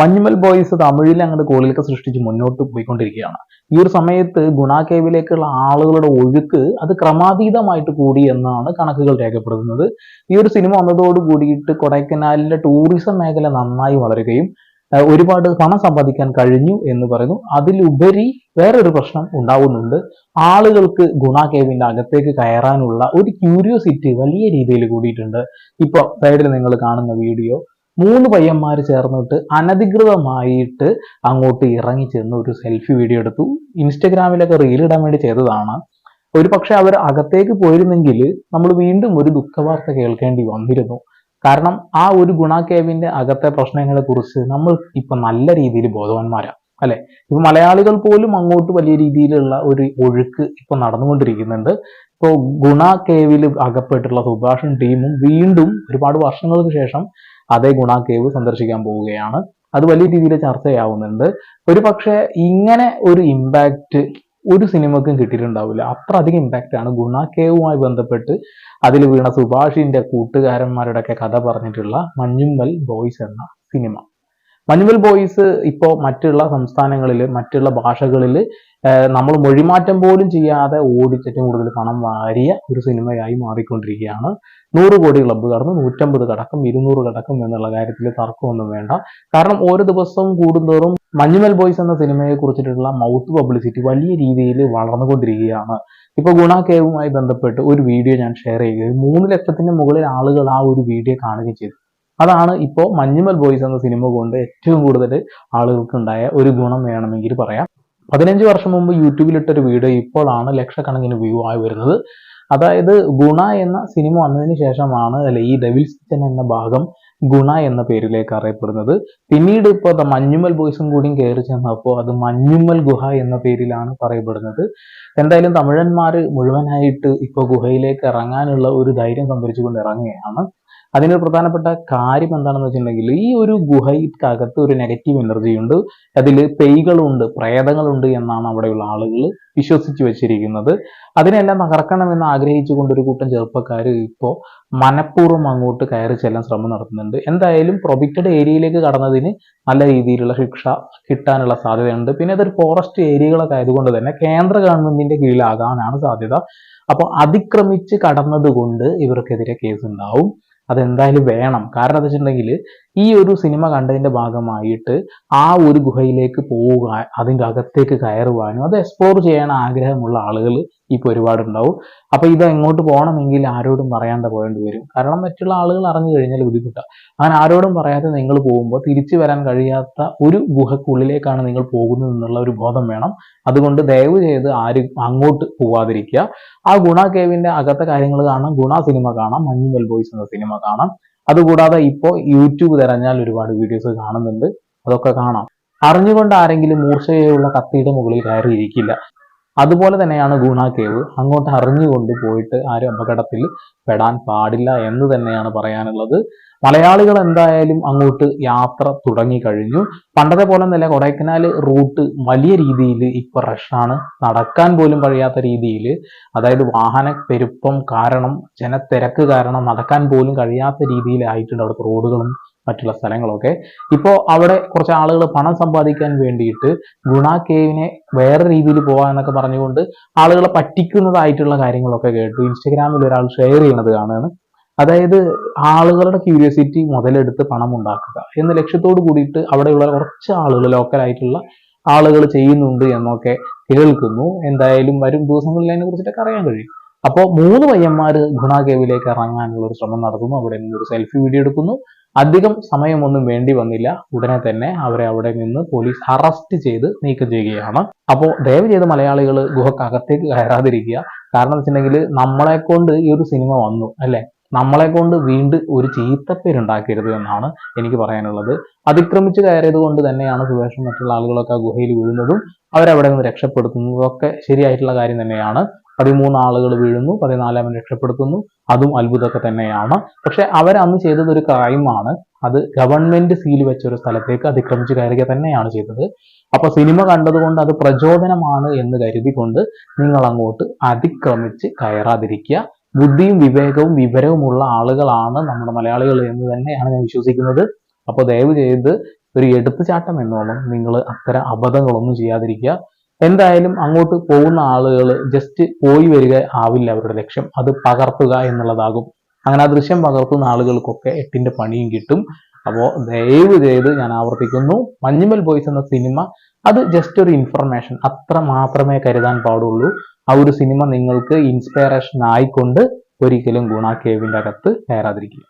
Manjummel boys തമിഴിൽ അങ്ങോട്ട് കോളിലൊക്കെ സൃഷ്ടിച്ച് മുന്നോട്ട് പോയിക്കൊണ്ടിരിക്കുകയാണ്. ഈ ഒരു സമയത്ത് ഗുണാകേവിലേക്കുള്ള ആളുകളുടെ ഒഴുക്ക് അത് ക്രമാതീതമായിട്ട് കൂടി എന്നാണ് കണക്കുകൾ രേഖപ്പെടുത്തുന്നത്. ഈ ഒരു സിനിമ വന്നതോട് കൂടിയിട്ട് കൊടൈക്കനാലിന്റെ ടൂറിസം മേഖല നന്നായി വളരുകയും ഒരുപാട് പണം സമ്പാദിക്കാൻ കഴിഞ്ഞു എന്ന് പറയുന്നു. അതിലുപരി വേറൊരു പ്രശ്നം ഉണ്ടാവുന്നുണ്ട്. ആളുകൾക്ക് ഗുണ കേവിന്റെ അകത്തേക്ക് കയറാനുള്ള ഒരു ക്യൂരിയോസിറ്റി വലിയ രീതിയിൽ കൂടിയിട്ടുണ്ട്. ഇപ്പൊ സൈഡിൽ നിങ്ങൾ കാണുന്ന വീഡിയോ മൂന്ന് പയ്യന്മാർ ചേർന്നിട്ട് അനധികൃതമായിട്ട് അങ്ങോട്ട് ഇറങ്ങി ചെന്ന് ഒരു സെൽഫി വീഡിയോ എടുത്തു. ഇൻസ്റ്റഗ്രാമിലൊക്കെ റീൽ ഇടാൻ വേണ്ടി ചെയ്തതാണ്. ഒരു പക്ഷെ അവർ അകത്തേക്ക് പോയിരുന്നെങ്കിൽ നമ്മൾ വീണ്ടും ഒരു ദുഃഖവാർത്ത കേൾക്കേണ്ടി വന്നിരുന്നു. കാരണം ആ ഒരു ഗുണ കേവിന്റെ അകത്തെ പ്രശ്നങ്ങളെ കുറിച്ച് നമ്മൾ ഇപ്പൊ നല്ല രീതിയിൽ ബോധവാന്മാരാ അല്ലെ? ഇപ്പൊ മലയാളികൾ പോലും അങ്ങോട്ട് വലിയ രീതിയിലുള്ള ഒരു ഒഴുക്ക് ഇപ്പൊ നടന്നുകൊണ്ടിരിക്കുന്നുണ്ട്. ഇപ്പോൾ ഗുണ കേവിൽ അകപ്പെട്ടുള്ള സുഭാഷൻ ടീമും വീണ്ടും ഒരുപാട് വർഷങ്ങൾക്ക് ശേഷം അതേ ഗുണ കേവ് സന്ദർശിക്കാൻ പോവുകയാണ്. അത് വലിയ രീതിയിൽ ചർച്ചയാവുന്നുണ്ട്. ഒരു പക്ഷേ ഇങ്ങനെ ഒരു ഇമ്പാക്റ്റ് ഒരു സിനിമക്കും കിട്ടിയിട്ടുണ്ടാവില്ല. അത്ര അധികം ഇമ്പാക്റ്റ് ആണ് ഗുണ കേവുമായി ബന്ധപ്പെട്ട് അതിൽ വീണ സുഭാഷിന്റെ കൂട്ടുകാരന്മാരുടെ ഒക്കെ കഥ പറഞ്ഞിട്ടുള്ള മഞ്ഞുമ്മൽ ബോയ്സ് എന്ന സിനിമ. മഞ്ഞുമ്മൽ ബോയ്സ് ഇപ്പോൾ മറ്റുള്ള സംസ്ഥാനങ്ങളിൽ മറ്റുള്ള ഭാഷകളിൽ നമ്മൾ മൊഴിമാറ്റം പോലും ചെയ്യാതെ ഓടിച്ചേറ്റവും കൂടുതൽ പണം വാരിയ ഒരു സിനിമയായി മാറിക്കൊണ്ടിരിക്കുകയാണ്. നൂറ് കോടി ക്ലബ്ബ് കടന്നു നൂറ്റമ്പത് കടക്കം ഇരുന്നൂറ് കടക്കം എന്നുള്ള കാര്യത്തിൽ തർക്കമൊന്നും വേണ്ട. കാരണം ഓരോ ദിവസവും കൂടുന്തോറും മഞ്ഞുമൽ ബോയ്സ് എന്ന സിനിമയെ കുറിച്ചിട്ടുള്ള മൗത്ത് പബ്ലിസിറ്റി വലിയ രീതിയിൽ വളർന്നുകൊണ്ടിരിക്കുകയാണ്. ഇപ്പൊ ഗുണ കേവുമായി ബന്ധപ്പെട്ട് ഒരു വീഡിയോ ഞാൻ ഷെയർ ചെയ്യുകയും മൂന്ന് ലക്ഷത്തിന് മുകളിൽ ആളുകൾ ആ ഒരു വീഡിയോ കാണുകയും ചെയ്തു. അതാണ് ഇപ്പോൾ മഞ്ഞുമൽ ബോയ്സ് എന്ന സിനിമ കൊണ്ട് ഏറ്റവും കൂടുതൽ ആളുകൾക്കുണ്ടായ ഒരു ഗുണം വേണമെങ്കിൽ പറയാം. പതിനഞ്ച് വർഷം മുമ്പ് യൂട്യൂബിലിട്ട ഒരു വീഡിയോ ഇപ്പോഴാണ് ലക്ഷക്കണക്കിന് വ്യൂ ആയി വരുന്നത്. അതായത് ഗുണ എന്ന സിനിമ വന്നതിന് ശേഷമാണ് അല്ലെ ഈ ഡെവിൽസ് കിച്ചൻ എന്ന ഭാഗം ഗുണ എന്ന പേരിലേക്ക് അറിയപ്പെടുന്നത്. പിന്നീട് ഇപ്പോൾ മഞ്ഞുമൽ ബോയ്സും കൂടിയും കയറി ചെന്നപ്പോൾ അത് മഞ്ഞുമൽ ഗുഹ എന്ന പേരിലാണ് പറയപ്പെടുന്നത്. എന്തായാലും തമിഴന്മാർ മുഴുവനായിട്ട് ഇപ്പോൾ ഗുഹയിലേക്ക് ഇറങ്ങാനുള്ള ഒരു ധൈര്യം സംഭരിച്ചുകൊണ്ട് ഇറങ്ങുകയാണ്. അതിന് പ്രധാനപ്പെട്ട കാര്യം എന്താണെന്ന് വെച്ചിട്ടുണ്ടെങ്കിൽ ഈ ഒരു ഗുഹയ്ക്കകത്ത് ഒരു നെഗറ്റീവ് എനർജി ഉണ്ട്. അതിൽ പെയ്കളുണ്ട് പ്രേതങ്ങളുണ്ട് എന്നാണ് അവിടെയുള്ള ആളുകൾ വിശ്വസിച്ചു വെച്ചിരിക്കുന്നത്. അതിനെല്ലാം തകർക്കണമെന്ന് ആഗ്രഹിച്ചുകൊണ്ട് ഒരു കൂട്ടം ചെറുപ്പക്കാർ ഇപ്പോൾ മനഃപൂർവം അങ്ങോട്ട് കയറി ചെല്ലാൻ ശ്രമം നടത്തുന്നുണ്ട്. എന്തായാലും പ്രൊബിക്റ്റഡ് ഏരിയയിലേക്ക് കടന്നതിന് നല്ല രീതിയിലുള്ള ശിക്ഷ കിട്ടാനുള്ള സാധ്യതയുണ്ട്. പിന്നെ അതൊരു ഫോറസ്റ്റ് ഏരിയകളൊക്കെ ആയതുകൊണ്ട് തന്നെ കേന്ദ്ര ഗവൺമെന്റിന്റെ കീഴിലാകാനാണ് സാധ്യത. അപ്പോൾ അതിക്രമിച്ച് കടന്നതുകൊണ്ട് ഇവർക്കെതിരെ കേസ് ഉണ്ടാവും അതെന്തായാലും വേണം. കാരണം എന്താ വെച്ചിട്ടുണ്ടെങ്കിൽ ഈ ഒരു സിനിമ കണ്ടതിന്റെ ഭാഗമായിട്ട് ആ ഒരു ഗുഹയിലേക്ക് പോവുക അതിന്റെ അകത്തേക്ക് കയറുവാനും അത് എക്സ്പ്ലോർ ചെയ്യാൻ ആഗ്രഹമുള്ള ആളുകൾ ഇപ്പോൾ ഒരുപാടുണ്ടാവും. അപ്പോൾ ഇത് എങ്ങോട്ട് പോകണമെങ്കിൽ ആരോടും പറയാണ്ട് പോകേണ്ടി വരും. കാരണം മറ്റുള്ള ആളുകൾ അറിഞ്ഞു കഴിഞ്ഞാൽ ബുദ്ധിമുട്ടാണ് അങ്ങനെ ആരോടും പറയാതെ നിങ്ങൾ പോകുമ്പോൾ തിരിച്ചു വരാൻ കഴിയാത്ത ഒരു ഗുഹക്കുള്ളിലേക്കാണ് നിങ്ങൾ പോകുന്നത് എന്നുള്ള ഒരു ബോധം വേണം. അതുകൊണ്ട് ദയവ് ചെയ്ത് ആരും അങ്ങോട്ട് പോവാതിരിക്കുക. ആ ഗുണ കേവിന്റെ അകത്തെ കാര്യങ്ങൾ കാണാം. ഗുണ സിനിമ കാണാം. മഞ്ഞുമൽ ബോയ്സ് എന്ന സിനിമ കാണാം. അതുകൂടാതെ ഇപ്പോൾ യൂട്യൂബ് തിരഞ്ഞാൽ ഒരുപാട് വീഡിയോസ് കാണുന്നുണ്ട്. അതൊക്കെ കാണാം. അറിഞ്ഞുകൊണ്ട് ആരെങ്കിലും മൂർച്ചയുള്ള കത്തിയുടെ മുകളിൽ കയറിയിരിക്കില്ല. അതുപോലെ തന്നെയാണ് ഗുണ കേവ്. അങ്ങോട്ട് അറിഞ്ഞുകൊണ്ട് പോയിട്ട് ആരും അപകടത്തിൽ പെടാൻ പാടില്ല എന്ന് തന്നെയാണ് പറയാനുള്ളത്. മലയാളികൾ എന്തായാലും അങ്ങോട്ട് യാത്ര തുടങ്ങി കഴിഞ്ഞു. പണ്ടത്തെ പോലെ തന്നെ കൊടൈക്കനാൽ റൂട്ട് വലിയ രീതിയിൽ ഇപ്പൊ റഷാണ് നടക്കാൻ പോലും കഴിയാത്ത രീതിയിൽ. അതായത് വാഹന പെരുപ്പം കാരണം ജനത്തിരക്ക് കാരണം നടക്കാൻ പോലും കഴിയാത്ത രീതിയിലായിട്ടുണ്ട് അവിടുത്തെ റോഡുകളും മറ്റുള്ള സ്ഥലങ്ങളൊക്കെ. ഇപ്പോൾ അവിടെ കുറച്ച് ആളുകൾ പണം സമ്പാദിക്കാൻ വേണ്ടിയിട്ട് ഗുണ കേവിനെ വേറെ രീതിയിൽ പോവാ എന്നൊക്കെ പറഞ്ഞുകൊണ്ട് ആളുകളെ പറ്റിക്കുന്നതായിട്ടുള്ള കാര്യങ്ങളൊക്കെ കേട്ടു. ഇൻസ്റ്റഗ്രാമിൽ ഒരാൾ ഷെയർ ചെയ്യണത് കാണുകയാണ് അതായത് ആളുകളുടെ ക്യൂരിയോസിറ്റി മുതലെടുത്ത് പണം ഉണ്ടാക്കുക എന്ന ലക്ഷ്യത്തോട് കൂടിയിട്ട് അവിടെയുള്ള കുറച്ച് ആളുകൾ ലോക്കലായിട്ടുള്ള ആളുകൾ ചെയ്യുന്നുണ്ട് എന്നൊക്കെ കേൾക്കുന്നു. എന്തായാലും വരും ദിവസങ്ങളിൽ അതിനെ കുറിച്ചിട്ടൊക്കെ അറിയാൻ കഴിയും. അപ്പോൾ മൂന്ന് പയ്യന്മാർ ഗുണ കേവിലേക്ക് ഇറങ്ങാനുള്ള ഒരു ശ്രമം നടത്തുന്നു. അവിടെ നിന്ന് ഒരു സെൽഫി വീഡിയോ എടുക്കുന്നു. അധികം സമയമൊന്നും വേണ്ടി വന്നില്ല. ഉടനെ തന്നെ അവരെ അവിടെ നിന്ന് പോലീസ് അറസ്റ്റ് ചെയ്ത് നീക്കം ചെയ്യുകയാണ്. അപ്പോൾ ദയവ് ചെയ്ത് മലയാളികൾ ഗുഹക്കകത്തേക്ക് കയറാതിരിക്കുക. കാരണം വെച്ചിട്ടുണ്ടെങ്കിൽ നമ്മളെ കൊണ്ട് ഈ ഒരു സിനിമ വന്നു അല്ലെ? നമ്മളെ കൊണ്ട് വീണ്ടും ഒരു ചീത്തപ്പേരുണ്ടാക്കരുത് എന്നാണ് എനിക്ക് പറയാനുള്ളത്. അതിക്രമിച്ച് കയറിയത് കൊണ്ട് തന്നെയാണ് സുരേഷും മറ്റുള്ള ആളുകളൊക്കെ ഗുഹയിൽ വീഴുന്നതും അവരവിടെ നിന്ന് രക്ഷപ്പെടുത്തുന്നതും ഒക്കെ ശരിയായിട്ടുള്ള കാര്യം തന്നെയാണ്. പതിമൂന്ന് ആളുകൾ വീഴുന്നു പതിനാലാമൻ രക്ഷപ്പെടുത്തുന്നു. അതും അത്ഭുതമൊക്കെ തന്നെയാണ്. പക്ഷെ അവരന്ന് ചെയ്തത് ഒരു ക്രൈമാണ്. അത് ഗവൺമെന്റ് സീൽ വെച്ച ഒരു സ്ഥലത്തേക്ക് അതിക്രമിച്ചു കയറുക തന്നെയാണ് ചെയ്തത്. അപ്പൊ സിനിമ കണ്ടതുകൊണ്ട് അത് പ്രചോദനമാണ് എന്ന് കരുതിക്കൊണ്ട് നിങ്ങൾ അങ്ങോട്ട് അതിക്രമിച്ച് കയറാതിരിക്കുക. ബുദ്ധിയും വിവേകവും വിവരവുമുള്ള ആളുകളാണ് നമ്മുടെ മലയാളികൾ എന്ന് തന്നെയാണ് ഞാൻ വിശ്വസിക്കുന്നത്. അപ്പോൾ ദയവ് ചെയ്ത് ഒരു എടുത്തുചാട്ടം എന്നോണം നിങ്ങൾ അത്തരം അബദ്ധങ്ങളൊന്നും ചെയ്യാതിരിക്കുക. എന്തായാലും അങ്ങോട്ട് പോകുന്ന ആളുകൾ ജസ്റ്റ് പോയി വരിക ആവില്ല അവരുടെ ലക്ഷ്യം. അത് പകർത്തുക എന്നുള്ളതാകും. അങ്ങനെ ആ ദൃശ്യം പകർത്തുന്ന ആളുകൾക്കൊക്കെ എട്ടിന്റെ പണിയും കിട്ടും. അപ്പോൾ ദയവ് ചെയ്ത് ഞാൻ ആവർത്തിക്കുന്നു. മഞ്ഞുമൽ ബോയ്സ് എന്ന സിനിമ അത് ജസ്റ്റ് ഒരു ഇൻഫർമേഷൻ അത്ര മാത്രമേ കരുതാൻ പാടുള്ളൂ. ആ ഒരു സിനിമ നിങ്ങൾക്ക് ഇൻസ്പയറേഷൻ ആയിക്കൊണ്ട് ഒരിക്കലും ഗുണ കേവിന്റെ അകത്ത് കയറാതിരിക്കുക.